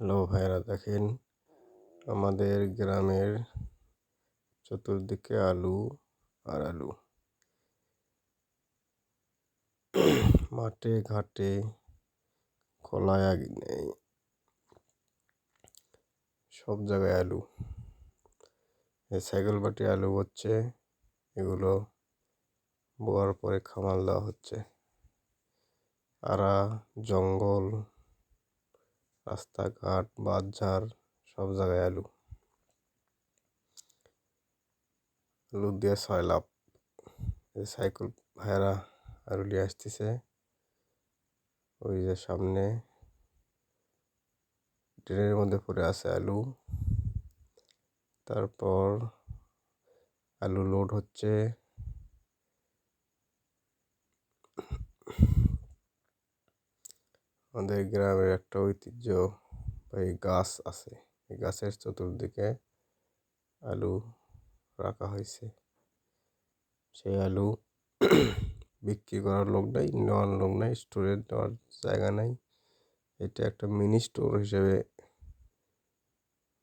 Hello ভাইরা দেখেন আমাদের গ্রামের চতুর্দিকে আলু আর আলু। মাঠে, ঘাটে কলায় আগে নেই। সব জায়গায় আলু। এই সাইকেল বাটি আলু হচ্ছে, এগুলো বোয়ার পরে খামাল দেওয়া হচ্ছে। আরা, জঙ্গল রাস্তাঘাট বাজার সব জায়গায় আলু। আলু দিয়ে ছয় লাভ সাইকেল ভাইয়ারা আলু নিয়ে আসতেছে। ওই যে সামনে ট্রেনের মধ্যে পড়ে আছে আলু। তারপর আলু লোড হচ্ছে। আমাদের গ্রামের একটা ঐতিহ্য এই গাছ আছে। এই গাছের চতুর্দিকে আলু রাখা হয়েছে। সেই আলু বিক্রি করার লোক নাই, নেওয়ার লোক নাই স্টোরে নেওয়ার জায়গা নাই। এটা একটা মিনি স্টোর হিসেবে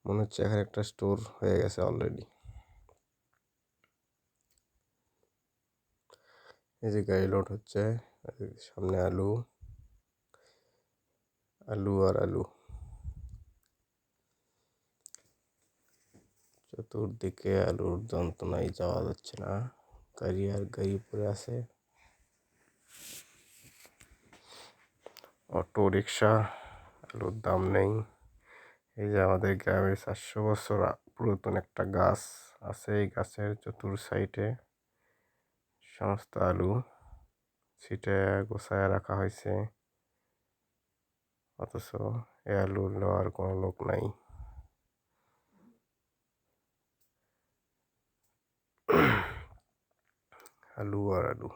মনে হচ্ছে এখানে একটা স্টোর হয়ে গেছে অলরেডি। এই যে গাড়ি লোড হচ্ছে সামনে আলু। আলু আর আলু। চতুর্দিকে আলুর যন্ত্রণায় যাওয়া যাচ্ছে না। গাড়ি আর গাড়ি পড়ে আছে। অটো রিক্সা আলুর দাম নেই। এই যে আমাদের গ্রামের চারশো বছর পুরাতন একটা গাছ আছে এই গাছের চতুর সাইডে। সমস্ত আলু সিটে গোছায় রাখা হয়েছে। অথচ এ আলু নেওয়ার কোনো লোক নাই। আলু আর আলু।